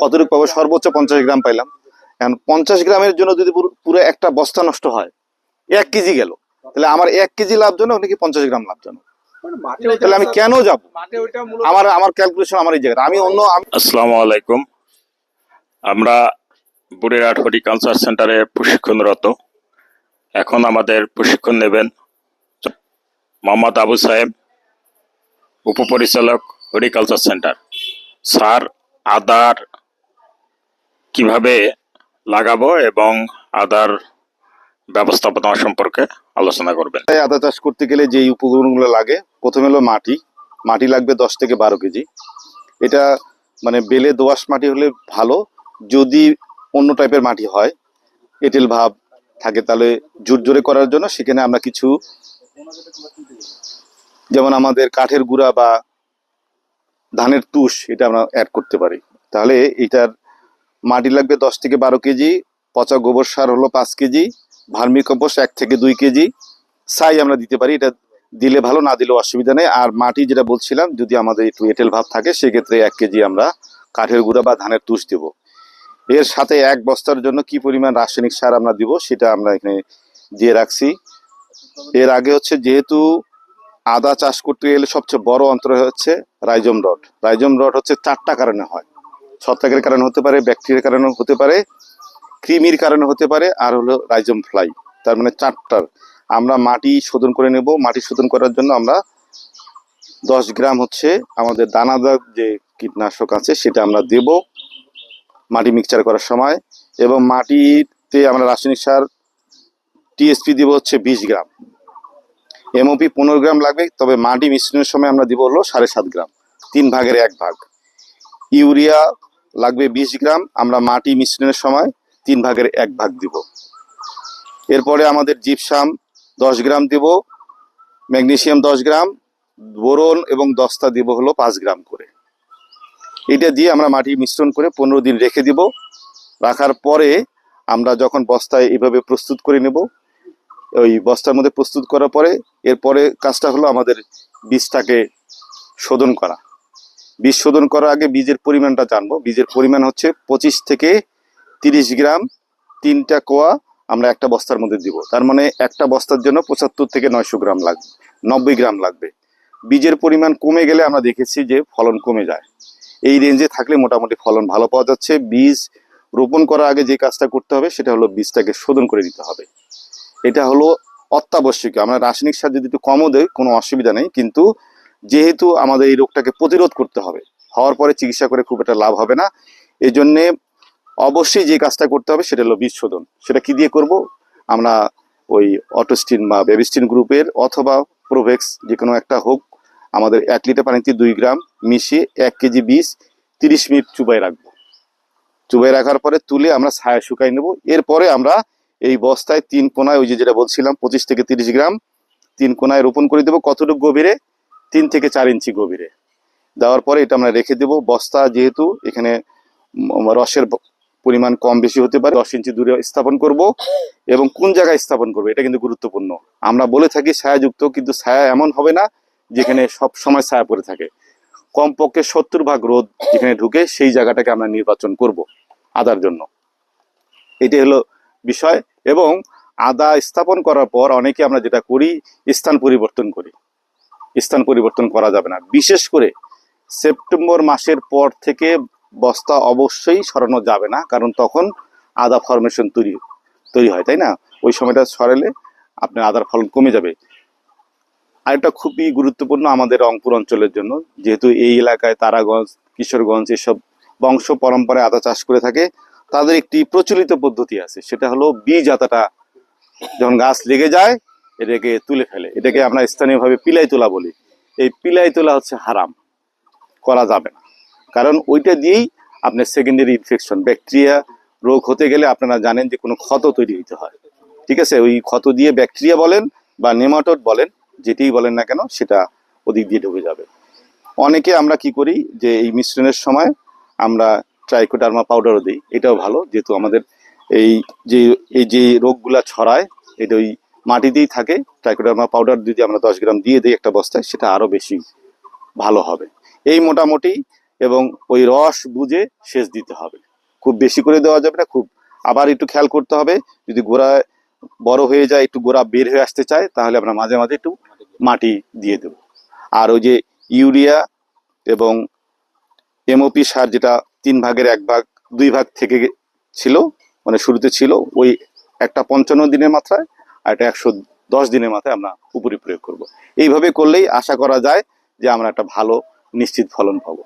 কতটুকু পাবো? সর্বোচ্চ পঞ্চাশ গ্রাম পাইলাম। এখন পঞ্চাশ গ্রামের জন্য যদি পুরো- পুরো একটা বস্তা নষ্ট হয় এক কেজি গেল। তাহলে আমার এক কেজি লাভজনক নাকি পঞ্চাশ গ্রাম লাভজনক তাহলে আমি কেন যাব? আমার আমার ক্যালকুলেশন আমার এই জায়গাটা আমি অন্য আসসালামু আলাইকুম। আমরা বুড়িরহাট হর্টিকালচার সেন্টারে প্রশিক্ষণরত। এখন আমাদের প্রশিক্ষণ নেবেন মোহাম্মদ আবু সাহেব উপপরিচালক হর্টিকালচার সেন্টার স্যার আদার কীভাবে লাগাবো এবং আদার ব্যবস্থাপনা সম্পর্কে আলোচনা করবেন। আদা চাষ করতে গেলে যে উপকরণগুলো লাগে, প্রথমে হলো মাটি। মাটি লাগবে দশ থেকে বারো কেজি। এটা মানে বেলে দোআঁশ মাটি হলে ভালো। যদি অন্য টাইপের মাটি হয়, এঁটেল ভাব থাকে তাহলে জোর জোরে করার জন্য সেখানে আমরা কিছু যেমন আমাদের কাঠের গুঁড়া বা ধানের তুষ এটা আমরা অ্যাড করতে পারি। তাহলে এটার মাটি লাগবে দশ থেকে বারো কেজি, পচা গোবর সার হলো পাঁচ কেজি, ভার্মি কম্পোস্ট এক থেকে দুই কেজি সাই আমরা দিতে পারি, এটা দিলে ভালো, না দিলেও অসুবিধা নেই। আর মাটি যেটা বলছিলাম, যদি আমাদের একটু এঁটেল ভাব থাকে, সেক্ষেত্রে এক কেজি আমরা কাঠের গুঁড়া বা ধানের তুষ দেব। এর সাথে এক বস্তার জন্য কি পরিমাণ রাসায়নিক সার আমরা দিব, সেটা আমরা এখানে দিয়ে রাখছি। এর আগে হচ্ছে যেহেতু আদা চাষ করতে গেলে সবচেয়ে বড় অন্তর হচ্ছে রাইজম রড। রাইজম রড হচ্ছে চারটা কারণে হয়। ছত্রাকের কারণে হতে পারে, ব্যাকটেরিয়ার কারণে হতে পারে, কৃমির কারণে হতে পারে, আর হলো রাইজম ফ্লাই। তার মানে চারটার। আমরা মাটি শোধন করে নেব। মাটি শোধন করার জন্য আমরা দশ গ্রাম হচ্ছে আমাদের দানাদার যে কীটনাশক আছে, সেটা আমরা দেব মাটি মিক্সচার করার সময়। এবং মাটিতে আমরা রাসায়নিক সার, টিএসপি দিব হচ্ছে বিশ গ্রাম। এমওপি পনেরো গ্রাম লাগবে, তবে মাটি মিশ্রণের সময় আমরা দিব হলো সাড়ে সাত গ্রাম। তিন ভাগের এক ভাগ। ইউরিয়া লাগবে বিশ গ্রাম, আমরা মাটি মিশ্রণের সময় তিন ভাগের এক ভাগ দিব। এরপরে আমাদের জিপসাম দশ গ্রাম দিব, ম্যাগনেশিয়াম দশ গ্রাম, বোরন এবং দস্তা দিব হলো পাঁচ গ্রাম করে। এটা দিয়ে আমরা মাটি মিশ্রণ করে পনেরো দিন রেখে দিব। রাখার পরে আমরা যখন বস্তায় এভাবে প্রস্তুত করে নেব ওই বস্তার মধ্যে প্রস্তুত করার পরে, এরপরে কাজটা হলো আমাদের বীজটাকে শোধন করা। বীজ শোধন করার আগে বীজের পরিমাণটা জানব। বীজের পরিমাণ হচ্ছে পঁচিশ থেকে তিরিশ গ্রাম তিনটা কোয়া আমরা একটা বস্তার মধ্যে দিব। তার মানে একটা বস্তার জন্য পঁচাত্তর থেকে নয়শো গ্রাম লাগবে, নব্বই গ্রাম লাগবে। বীজের পরিমাণ কমে গেলে আমরা দেখেছি যে ফলন কমে যায়। এই রেঞ্জে থাকলে মোটামুটি ফলন ভালো পাওয়া যাচ্ছে। বীজ রোপণ করার আগে যে কাজটা করতে হবে, সেটা হলো বীজটাকে শোধন করে দিতে হবে। এটা হলো অত্যাবশ্যকীয়। আমরা রাসায়নিক সার যদি একটু কমও দেয় কোনো অসুবিধা নেই। কিন্তু যেহেতু আমাদের এই রোগটাকে প্রতিরোধ করতে হবে, হওয়ার পরে চিকিৎসা করে খুব একটা লাভ হবে না। এই জন্যে অবশ্যই যে কাজটা করতে হবে সেটা হলো বীজ শোধন। সেটা কি দিয়ে করব? আমরা ওই অটোস্টিন বা বেবিস্টিন গ্রুপের অথবা প্রোভেক্স যে কোনো একটা হোক, আমাদের এক লিটার পানিতে দুই গ্রাম মিশিয়ে এক কেজি বীজ তিরিশ মিনিট চুবাই রাখব। চুবাই রাখার পরে তুলে আমরা ছায়া শুকাই নেব। এরপরে আমরা এই বস্তায় তিন কোনায় ওই যে যেটা বলছিলাম, পঁচিশ থেকে তিরিশ গ্রাম, তিন কোনায় রোপণ করে দেবো কতটুকু গভীরে? তিন থেকে চার ইঞ্চি গভীরে। দেওয়ার পরে এটা আমরা রেখে দেব। বস্তা যেহেতু এখানে রসের পরিমাণ কম বেশি হতে পারে, দশ ইঞ্চি দূরে স্থাপন করব এবং কোন জায়গায় স্থাপন করব এটা কিন্তু গুরুত্বপূর্ণ। আমরা বলে থাকি ছায়াযুক্ত, কিন্তু ছায়া এমন হবে না যেখানে সব সময় ছায়া পড়ে থাকে। কমপক্ষে সত্তর ভাগ রোদ যেখানে ঢুকে সেই জায়গাটাকে আমরা নির্বাচন করব আদার জন্য। এটি হলো বিষয়। এবং আদা স্থাপন করার পর অনেকে আমরা যেটা করি, স্থান পরিবর্তন করি। স্থান পরিবর্তন করা যাবে না। বিশেষ করে সেপ্টেম্বর মাসের পর থেকে বস্তা অবশ্যই সরানো যাবে না, কারণ তখন আদা ফরমেশন তৈরি তৈরি হয়, তাই না? ওই সময়টা সরালে আপনার আদার ফলন কমে যাবে। আরেকটা খুবই গুরুত্বপূর্ণ আমাদের রংপুর অঞ্চলের জন্য, যেহেতু এই এলাকায় তারাগঞ্জ, কিশোরগঞ্জ এসব বংশ পরম্পরায় আদা চাষ করে থাকে তাদের একটি প্রচলিত পদ্ধতি আছে। সেটা হলো বীজ আতাটা যখন গাছ লেগে যায়, এটাকে তুলে ফেলে। এটাকে আমরা স্থানীয়ভাবে পিলাই তোলা বলি। এই পিলাই তোলা হচ্ছে হারাম। করা যাবে না। কারণ ওইটা দিয়েই আপনার সেকেন্ডারি ইনফেকশন ব্যাকটেরিয়া রোগ হতে গেলে আপনারা জানেন যে কোনো ক্ষত তৈরি হতে হয়। ঠিক আছে? ওই ক্ষত দিয়ে ব্যাকটেরিয়া বলেন বা নেমাটোড বলেন, যেটাই বলেন না কেন, সেটা ওদিক দিয়ে ঢুকে যাবে। অনেকে আমরা কি করি যে এই মিশ্রণের সময় আমরা ট্রাইকোডার্মা পাউডারও দিই, এটাও ভালো, যেহেতু আমাদের এই যে এই যে রোগগুলা ছড়ায়, এটা ওই মাটিতেই থাকে ট্রাইকোডার্মা পাউডার যদি আমরা দশ গ্রাম দিয়ে দিই একটা বস্তায়, সেটা আরও বেশি ভালো হবে। এই মোটামুটি এবং ওই রস বুঝে সেচ দিতে হবে। খুব বেশি করে দেওয়া যাবে না, খুব আবার একটু খেয়াল করতে হবে, যদি গোড়া বড় হয়ে যায়, একটু গোড়া বের হয়ে আসতে চায়, তাহলে আমরা মাঝে মাঝে একটু মাটি দিয়ে দেব। আর ওই যে ইউরিয়া এবং এমওপি সার যেটা তিন ভাগের এক ভাগ, দুই ভাগ থেকে ছিল মানে শুরুতে ছিল ওই একটা পঞ্চান্ন দিনের মাত্রায় আর একটা একশো দশ দিনের মাথায় আমরা উপরে প্রয়োগ করব। এইভাবে করলেই আশা করা যায় যে আমরা একটা ভালো, নিশ্চিত ফলন পাবো।